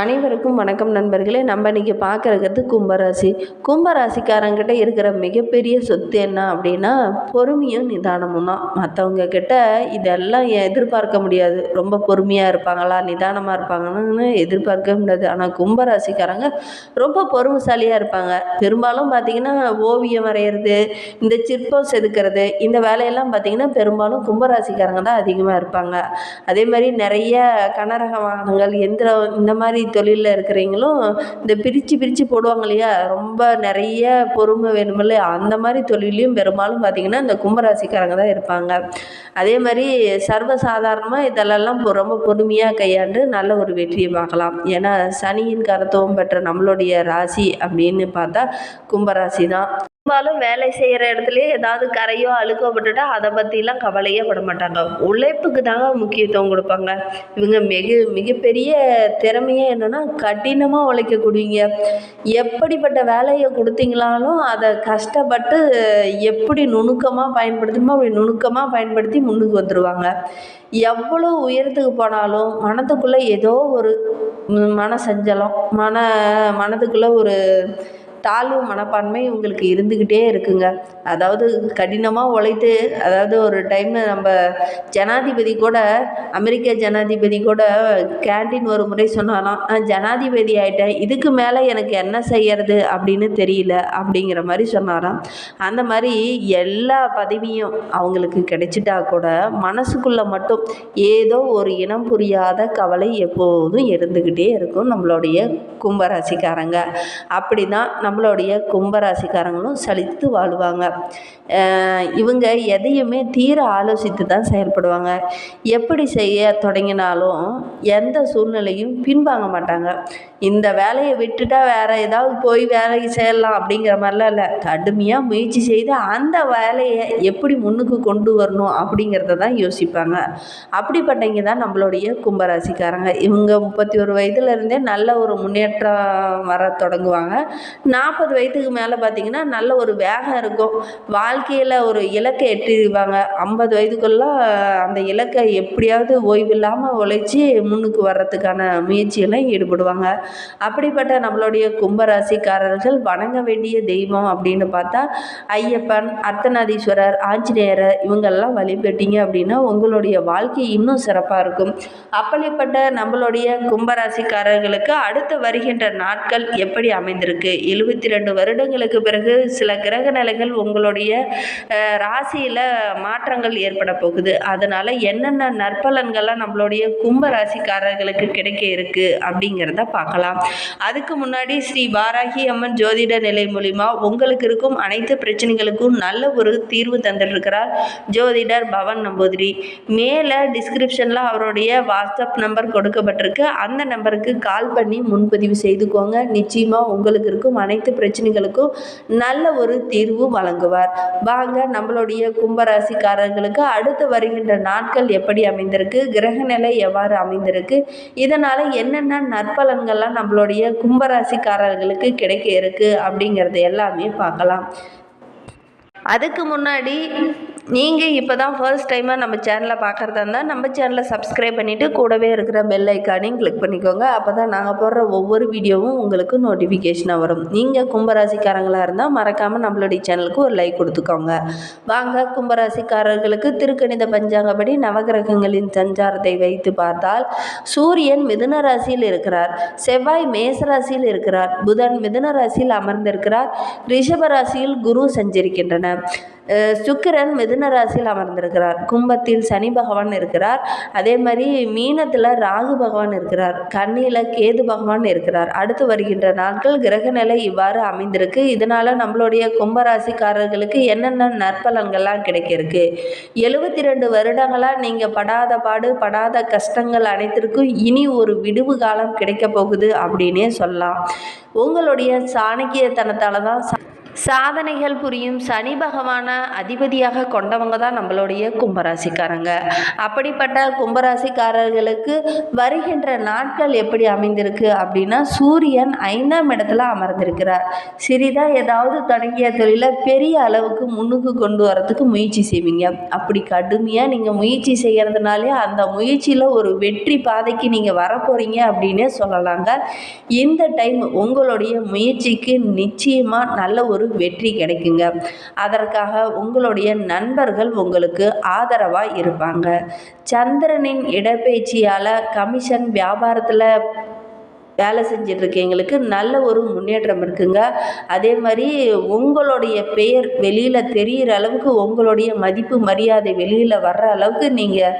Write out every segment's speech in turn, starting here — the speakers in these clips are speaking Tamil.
அனைவருக்கும் வணக்கம் நண்பர்களே. நம்ம இன்றைக்கி பார்க்குறது கும்பராசி. கும்பராசிக்காரங்கிட்ட இருக்கிற மிகப்பெரிய சொத்து என்ன அப்படின்னா பொறுமையும் நிதானமும் தான். மற்றவங்க கிட்ட இதெல்லாம் எதிர்பார்க்க முடியாது. ரொம்ப பொறுமையாக இருப்பாங்களா நிதானமாக இருப்பாங்கன்னு எதிர்பார்க்கவே முடியாது. ஆனால் கும்பராசிக்காரங்க ரொம்ப பொறுமைசாலியாக இருப்பாங்க. பெரும்பாலும் பார்த்திங்கன்னா ஓவியம் வரைகிறது இந்த சிற்பம் செதுக்கிறது இந்த வேலையெல்லாம் பார்த்திங்கன்னா பெரும்பாலும் கும்பராசிக்காரங்க தான் அதிகமாக இருப்பாங்க. அதே மாதிரி நிறைய கனரக வாகனங்கள் எந்திரம் இந்த மாதிரி தொழிலில் இருக்கிறவங்களும் இந்த பிரித்து பிரித்து போடுவாங்க இல்லையா ரொம்ப நிறைய பொறுமை வேணுமில்ல அந்த மாதிரி தொழிலையும் பெரும்பாலும் பார்த்திங்கன்னா இந்த கும்பராசிக்காரங்க தான் இருப்பாங்க. அதே மாதிரி சர்வசாதாரணமாக இதெல்லாம் பொ- ரொம்ப பொறுமையாக கையாண்டு நல்ல ஒரு வெற்றியை பார்க்கலாம். ஏன்னா சனியின் கருத்துவம் பெற்ற நம்மளுடைய ராசி அப்படின்னு பார்த்தா கும்பராசி தான். பெரும்பாலும் வேலை செய்கிற இடத்துலையே ஏதாவது கரையோ அழுக்கோ போட்டுட்டா அதை பற்றிலாம் கவலையே பட மாட்டாங்க. உழைப்புக்கு தாங்க முக்கியத்துவம் கொடுப்பாங்க. இவங்க மிக மிகப்பெரிய திறமையே என்னென்னா கடினமாக உழைக்கக்கூடியவங்க. எப்படிப்பட்ட வேலையை கொடுத்தீங்களாலும் அதை கஷ்டப்பட்டு எப்படி நுணுக்கமாக பயன்படுத்தணுமோ அப்படி நுணுக்கமாக பயன்படுத்தி முன்னுக்கு வந்துடுவாங்க எவ்வளோ உயரத்துக்கு போனாலும் மனதுக்குள்ளே ஏதோ ஒரு மன சஞ்சலம் மன மனதுக்குள்ளே ஒரு தாழ்வு மனப்பான்மை உங்களுக்கு இருந்துக்கிட்டே இருக்குங்க. அதாவது கடினமாக உழைத்து அதாவது ஒரு டைம் நம்ம ஜனாதிபதி கூட அமெரிக்க ஜனாதிபதி கூட கேண்டீன் ஒரு முறை சொன்னாராம் நான் ஜனாதிபதி ஆகிட்டேன் இதுக்கு மேலே எனக்கு என்ன செய்யறது? அப்படின்னு தெரியல அப்படிங்கிற மாதிரி சொன்னாராம். அந்த மாதிரி எல்லா பதவியும் அவங்களுக்கு கிடைச்சிட்டா கூட மனசுக்குள்ளே மட்டும் ஏதோ ஒரு இனம் புரியாத கவலை எப்போதும் இருந்துக்கிட்டே இருக்கும் நம்மளுடைய கும்பராசிக்காரங்க. அப்படி தான் நம்மளுடைய கும்பராசிக்காரங்களும் சலித்து வாழ்வாங்க. இவங்க எதையுமே தீர ஆலோசித்து தான் செயல்படுவாங்க. எப்படி செய்ய தொடங்கினாலும் எந்த சூழ்நிலையும் பின்வாங்க மாட்டாங்க. இந்த வேலையை விட்டுட்டா வேற ஏதாவது போய் வேலைக்கு செய்யலாம் அப்படிங்கிற மாதிரிலாம் இல்லை. கடுமையாக முயற்சி செய்து அந்த வேலையை எப்படி முன்னுக்கு கொண்டு வரணும் அப்படிங்கிறத தான் யோசிப்பாங்க. அப்படிப்பட்டவங்க தான் நம்மளுடைய கும்பராசிக்காரங்க. இவங்க முப்பத்தி ஒரு வயதுலேருந்தே நல்ல ஒரு முன்னேற்றம் வர தொடங்குவாங்க. நாற்பது வயதுக்கு மேலே பார்த்தீங்கன்னா நல்ல ஒரு வேகம் இருக்கும். வாழ்க்கையில் ஒரு இலக்கை எட்டிடுவாங்க. ஐம்பது வயதுக்குள்ளே அந்த இலக்கை எப்படியாவது ஓய்வில்லாமல் உழைச்சி முன்னுக்கு வர்றதுக்கான முயற்சியெல்லாம் ஈடுபடுவாங்க. அப்படிப்பட்ட நம்மளுடைய கும்பராசிக்காரர்கள் வணங்க வேண்டிய தெய்வம் அப்படின்னு பார்த்தா ஐயப்பன் அர்த்தநாதீஸ்வரர் ஆஞ்சநேயர் இவங்கெல்லாம் வழிபட்டீங்க அப்படின்னா உங்களுடைய வாழ்க்கை இன்னும் சிறப்பாக இருக்கும். அப்படிப்பட்ட நம்மளுடைய கும்பராசிக்காரர்களுக்கு அடுத்து வருகின்ற நாட்கள் எப்படி அமைந்திருக்கு? எழுபத்தி ரெண்டு வருடங்களுக்கு பிறகு சில கிரக நிலைகள் உங்களுடைய ராசியில் மாற்றங்கள் ஏற்பட போகுது. அதனால என்னென்ன நற்பலன்கள்லாம் நம்மளுடைய கும்பராசிக்காரர்களுக்கு கிடைக்க இருக்கு அப்படிங்கிறத பார்க்கலாம். அதுக்கு முன்னாடி ஸ்ரீ வாராகி அம்மன் ஜோதிட நிலை மூலிமா உங்களுக்கு இருக்கும் அனைத்து பிரச்சனைகளுக்கும் நல்ல ஒரு தீர்வு தந்துட்டுருக்கிறார் ஜோதிடர் பவன் நம்பூதிரி. மேலே டிஸ்கிரிப்ஷனில் அவருடைய வாட்ஸ்அப் நம்பர் கொடுக்கப்பட்டிருக்கு. அந்த நம்பருக்கு கால் பண்ணி முன்பதிவு செய்துக்கோங்க. நிச்சயமாக உங்களுக்கு இருக்கும் அனைத்து பிரச்சனைகளுக்கும் நல்ல ஒரு தீர்வு வழங்குவார். வாங்க நம்மளுடைய கும்பராசிக்காரர்களுக்கு அடுத்து வருகின்ற நாட்கள் எப்படி அமைந்திருக்கு? கிரக நிலை எவ்வாறு அமைந்திருக்கு? இதனால் என்னென்ன நற்பலன்கள்லாம் நம்மளுடைய கும்பராசிக்காரர்களுக்கு கிடைக்க இருக்கு அப்படிங்கிறது எல்லாமே பார்க்கலாம். அதுக்கு முன்னாடி நீங்கள் இப்போ தான் ஃபர்ஸ்ட் டைமாக நம்ம சேனலை பார்க்குறதா இருந்தால் நம்ம சேனலை சப்ஸ்கிரைப் பண்ணிவிட்டு கூடவே இருக்கிற பெல் ஐக்கானையும் கிளிக் பண்ணிக்கோங்க. அப்போ தான் நாங்கள் போடுற ஒவ்வொரு வீடியோவும் உங்களுக்கு நோட்டிஃபிகேஷனாக வரும். நீங்கள் கும்பராசிக்காரங்களாக இருந்தால் மறக்காமல் நம்மளுடைய சேனலுக்கு ஒரு லைக் கொடுத்துக்கோங்க. வாங்க கும்பராசிக்காரர்களுக்கு திருக்கணித பஞ்சாங்கப்படி நவகிரகங்களின் சஞ்சாரத்தை வைத்து பார்த்தால் சூரியன் மிதுன ராசியில் இருக்கிறார். செவ்வாய் மேச ராசியில் இருக்கிறார். புதன் மிதுன ராசியில் அமர்ந்திருக்கிறார். ரிஷப ராசியில் குரு சஞ்சரிக்கின்றன. சுக்கிரன் மிதுன ராசியில் அமர்ந்திருக்கிறார். கும்பத்தில் சனி பகவான் இருக்கிறார். அதே மாதிரி மீனத்தில் ராகு பகவான் இருக்கிறார். கண்ணியில் கேது பகவான் இருக்கிறார். அடுத்து வருகின்ற நாட்கள் கிரக நிலை இவ்வாறு அமைந்திருக்கு. இதனால் நம்மளுடைய கும்பராசிக்காரர்களுக்கு என்னென்ன நற்பலன்கள்லாம் கிடைக்கிருக்கு? எழுபத்தி ரெண்டு வருடங்களாக நீங்கள் படாத பாடு படாத கஷ்டங்கள் அனைத்திற்கும் இனி ஒரு விடுவு காலம் கிடைக்க போகுது அப்படின்னே சொல்லலாம். உங்களுடைய சாணக்கியத்தனத்தால் தான் சாதனைகள் புரியும் சனி பகவானை அதிபதியாக கொண்டவங்க தான் நம்மளுடைய கும்பராசிக்காரங்க. அப்படிப்பட்ட கும்பராசிக்காரர்களுக்கு வருகின்ற நாட்கள் எப்படி அமைந்திருக்கு அப்படின்னா சூரியன் ஐந்தாம் இடத்துல அமர்ந்திருக்கிறார். சிறிதாக ஏதாவது தொடங்கிய தொழிலை பெரிய அளவுக்கு முன்னுக்கு கொண்டு வரதுக்கு முயற்சி செய்வீங்க. அப்படி கடுமையாக நீங்கள் முயற்சி செய்கிறதுனாலே அந்த முயற்சியில் ஒரு வெற்றி பாதைக்கு நீங்கள் வரப்போகிறீங்க அப்படின்னே சொல்லலாங்க. இந்த டைம் உங்களுடைய முயற்சிக்கு நிச்சயமாக நல்ல ஒரு வெற்றி கிடைக்குங்க. அதற்காக உங்களுடைய நண்பர்கள் உங்களுக்கு ஆதரவாக இருப்பாங்க. சந்திரனின் இடப்பெயர்ச்சியால் கமிஷன் வியாபாரத்தில் வேலை செஞ்சிட்ருக்கீங்களுக்கு நல்ல ஒரு முன்னேற்றம் இருக்குங்க. அதே மாதிரி உங்களுடைய பெயர் வெளியில் தெரிகிற அளவுக்கு உங்களுடைய மதிப்பு மரியாதை வெளியில் வர்ற அளவுக்கு நீங்கள்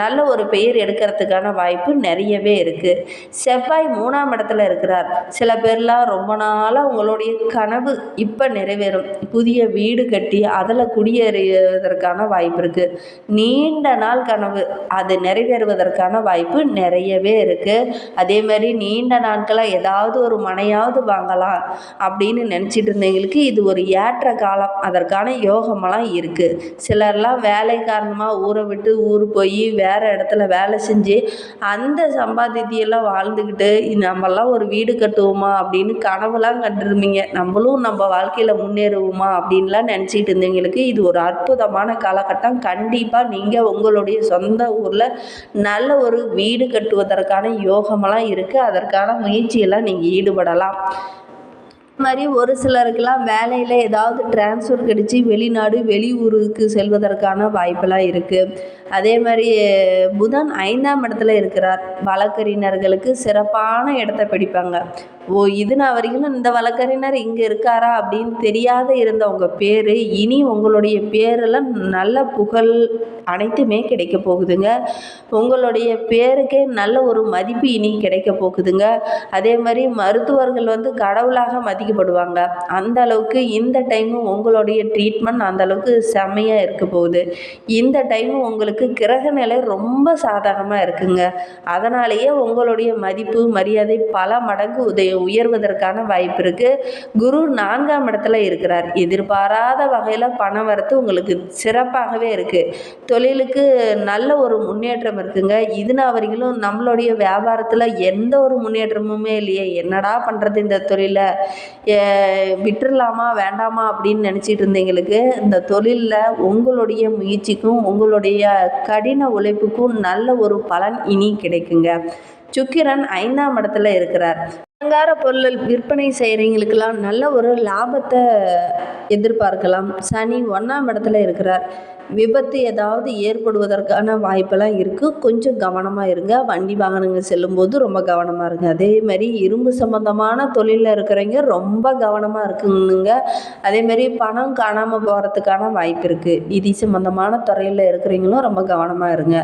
நல்ல ஒரு பெயர் எடுக்கிறதுக்கான வாய்ப்பு நிறையவே இருக்குது செவ்வாய் மூணாம் இடத்துல இருக்கிறார். சில பேர்லாம் ரொம்ப நாளாக உங்களுடைய கனவு இப்போ நிறைவேறும். புதிய வீடு கட்டி அதில் குடியேறுவதற்கான வாய்ப்பு இருக்குது நீண்ட நாள் கனவு அது நிறைவேறுவதற்கான வாய்ப்பு நிறையவே இருக்குது அதே மாதிரி நீ நீண்ட நாட்களாக ஏதாவது ஒரு மனையாவது வாங்கலாம் அப்படின்னு நினச்சிட்டு இருந்தவங்களுக்கு இது ஒரு ஏற்ற காலம். அதற்கான யோகமெல்லாம் இருக்குது சிலர்லாம் வேலை காரணமாக ஊரை விட்டு ஊர் போய் வேறு இடத்துல வேலை செஞ்சு அந்த சம்பாத்தியத்தையெல்லாம் வாழ்ந்துக்கிட்டு நம்மெல்லாம் ஒரு வீடு கட்டுவோமா அப்படின்னு கனவுலாம் கண்டிருந்தீங்க. நம்மளும் நம்ம வாழ்க்கையில் முன்னேறுவோமா அப்படின்லாம் நினச்சிட்டு இருந்தவங்களுக்கு இது ஒரு அற்புதமான காலகட்டம். கண்டிப்பாக நீங்கள் உங்களுடைய சொந்த ஊரில் நல்ல ஒரு வீடு கட்டுவதற்கான யோகமெல்லாம் இருக்குது அதற்கு அதற்கான முயற்சியெல்லாம் நீங்கள் ஈடுபடலாம். மாதிரி ஒரு சிலருக்கெல்லாம் வேலையில் ஏதாவது டிரான்ஸ்ஃபர் கிடச்சி வெளிநாடு வெளியூருக்கு செல்வதற்கான வாய்ப்பெல்லாம் இருக்குது அதே மாதிரி புதன் ஐந்தாம் இடத்துல இருக்கிறார். வழக்கறிஞர்களுக்கு சிறப்பான இடத்த பிடிப்பாங்க. ஓ இது நான் வரைக்கும் இந்த வழக்கறிஞர் இங்கே இருக்காரா அப்படின்னு தெரியாத இருந்த உங்கள் பேர் இனி உங்களுடைய பேரெல்லாம் நல்ல புகழ் அனைத்துமே கிடைக்க போகுதுங்க. உங்களுடைய பேருக்கே நல்ல ஒரு மதிப்பு இனி கிடைக்க போகுதுங்க. அதே மாதிரி மருத்துவர்கள் வந்து கடவுளாக பாதிக்கப்படுவாங்க. அந்த அளவுக்கு இந்த டைமும் உங்களுடைய ட்ரீட்மெண்ட் அந்த அளவுக்கு செம்மையாக இருக்க போகுது. இந்த டைமும் உங்களுக்கு கிரக நிலை ரொம்ப சாதகமாக இருக்குங்க. அதனாலேயே உங்களுடைய மதிப்பு மரியாதை பல மடங்கு உதய உயர்வதற்கான வாய்ப்பு இருக்குது குரு நான்காம் இடத்துல இருக்கிறார். எதிர்பாராத வகையில் பணம் வரத்து உங்களுக்கு சிறப்பாகவே இருக்குது தொழிலுக்கு நல்ல ஒரு முன்னேற்றம் இருக்குங்க. இதுனா வரைக்கும் நம்மளுடைய வியாபாரத்தில் எந்த ஒரு முன்னேற்றமுமே இல்லையே. என்னடா பண்ணுறது இந்த தொழிலை? விட்டுறலாமா வேண்டாமா அப்படின்னு நினச்சிட்டு இருந்தீங்களுக்கு இந்த தொழிலில் உங்களுடைய முயற்சிக்கும் உங்களுடைய கடின உழைப்புக்கும் நல்ல ஒரு பலன் இனி கிடைக்குங்க. சுக்கிரன் ஐந்தாம் இடத்துல இருக்கிறார். அலங்கார பொருள் விற்பனை செய்கிறவங்களுக்கெல்லாம் நல்ல ஒரு லாபத்தை எதிர்பார்க்கலாம். சனி ஒன்றாம் இடத்துல இருக்கிறார். விபத்து ஏதாவது ஏற்படுவதற்கான வாய்ப்பெல்லாம் இருக்குது கொஞ்சம் கவனமாக இருங்க. வண்டி வாகனங்கள் செல்லும்போது ரொம்ப கவனமாக இருங்க. அதே மாதிரி இரும்பு சம்மந்தமான தொழிலில் இருக்கிறவங்க ரொம்ப கவனமாக இருக்குங்க அதேமாரி பணம் காணாமல் போகிறதுக்கான வாய்ப்பு இருக்குது நிதி சம்மந்தமான துறையில் இருக்கிறவங்களும் ரொம்ப கவனமாக இருங்க.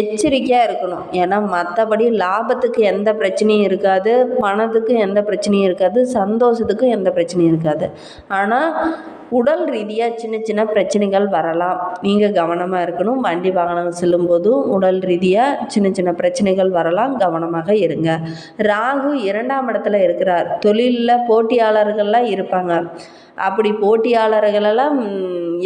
எச்சரிக்கையாக இருக்கணும். ஏன்னா மற்றபடி லாபத்துக்கு எந்த பிரச்சனையும் இருக்காது. பணத்துக்கும் எந்த பிரச்சனையும் இருக்காது. சந்தோஷத்துக்கும் எந்த பிரச்சனையும் இருக்காது. ஆனால் உடல் ரீதியாக சின்ன சின்ன பிரச்சனைகள் வரலாம். நீங்கள் கவனமாக இருக்கணும். வண்டி வாகனங்கள் செல்லும்போதும் உடல் ரீதியாக சின்ன சின்ன பிரச்சனைகள் வரலாம். கவனமாக இருங்க. ராகு இரண்டாம் இடத்துல இருக்கிறார். தொழிலில் போட்டியாளர்கள்லாம் இருப்பாங்க. அப்படி போட்டியாளர்களெல்லாம்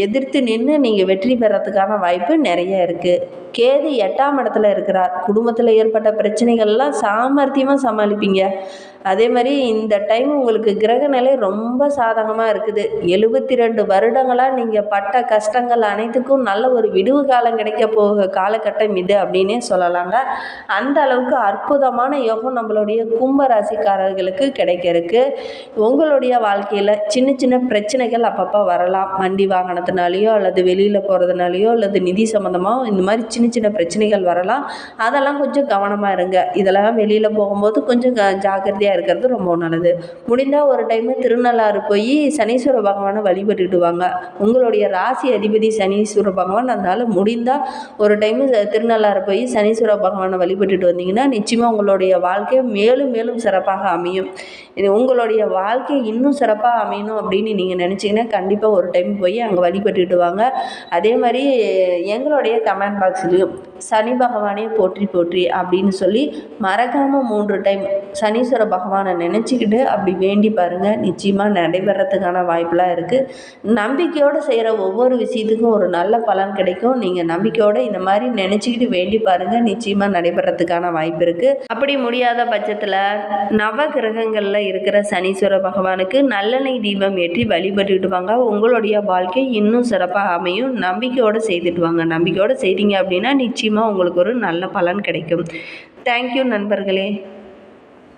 எதிர்த்து நின்று நீங்கள் வெற்றி பெறத்துக்கான வாய்ப்பு நிறைய இருக்குது கேது எட்டாம் இடத்துல இருக்கிறார். குடும்பத்தில் ஏற்பட்ட பிரச்சனைகள்லாம் சாமர்த்தியமாக சமாளிப்பீங்க. அதே மாதிரி இந்த டைம் உங்களுக்கு கிரக நிலை ரொம்ப சாதகமாக இருக்குது. எழுபத்தி ரெண்டு வருடங்களாக நீங்கள் பட்ட கஷ்டங்கள் அனைத்துக்கும் நல்ல ஒரு விடுவு காலம் கிடைக்க போக காலகட்டம் இது அப்படின்னே சொல்லலாங்க. அந்த அளவுக்கு அற்புதமான யோகம் நம்மளுடைய கும்ப ராசிக்காரர்களுக்கு கிடைக்கிறதுக்கு உங்களுடைய வாழ்க்கையில் சின்ன சின்ன பிரச்சனைகள் அப்பப்போ வரலாம். வண்டி வாகனத்தினாலேயோ அல்லது வெளியில் போகிறதுனாலையோ அல்லது நிதி சம்மந்தமாக இந்த மாதிரி சின்ன சின்ன பிரச்சனைகள் வரலாம். அதெல்லாம் கொஞ்சம் கவனமாக இருங்க. இதெல்லாம் வெளியில் போகும்போது கொஞ்சம் ஜாக்கிரதையாக இருக்கிறது ரொம்ப நல்லது. முடிந்தால் ஒரு டைமு திருநள்ளாறு போய் சனீஸ்வர பகவானை வழி வழிபட்டுடுவாங்க உங்களுடைய ராசி அதிபதி சனீஸ்வர பகவான் அதனால் முடிந்தால் ஒரு டைமு திருநள்ளாறு போய் சனீஸ்வர பகவானை வழிபட்டுட்டு வந்தீங்கன்னா நிச்சயமாக உங்களுடைய வாழ்க்கை மேலும் மேலும் சிறப்பாக அமையும். இது உங்களுடைய வாழ்க்கை இன்னும் சிறப்பாக அமையணும் அப்படின்னு நீங்கள் நினச்சிங்கன்னா கண்டிப்பாக ஒரு டைம் போய் அங்கே வழிபட்டுட்டு வாங்க அதே மாதிரி எங்களுடைய கமெண்ட் பாக்ஸ்லேயும் சனி பகவானே போற்றி போற்றி அப்படின்னு சொல்லி மறக்காமல் மூன்று டைம் சனீஸ்வர பகவானை நினச்சிக்கிட்டு அப்படி வேண்டி பாருங்கள் நிச்சயமாக நடைபெறத்துக்கான வாய்ப்பெலாம் இருக்குது நம்பிக்கையோடு செய்கிற ஒவ்வொரு விஷயத்துக்கும் ஒரு நல்ல பலன் கிடைக்கும். நீங்கள் நம்பிக்கையோடு இந்த மாதிரி நினச்சிக்கிட்டு வேண்டி பாருங்கள் நிச்சயமாக நடைபெறத்துக்கான வாய்ப்பு இருக்குது அப்படி முடியாத பட்சத்தில் நவ கிரகங்களில் இருக்கிற சனீஸ்வர பகவானுக்கு நல்லெண்ணெய் தீபம் ஏற்றி வழிபட்டுக்கிட்டு வாங்க உங்களுடைய வாழ்க்கை இன்னும் சிறப்பாக அமையும். நம்பிக்கையோடு செய்துட்டு வாங்க. நம்பிக்கையோடு செய்தீங்க அப்படின்னா நிச்சயமாக உங்களுக்கு ஒரு நல்ல பலன் கிடைக்கும். தேங்க்யூ நண்பர்களே.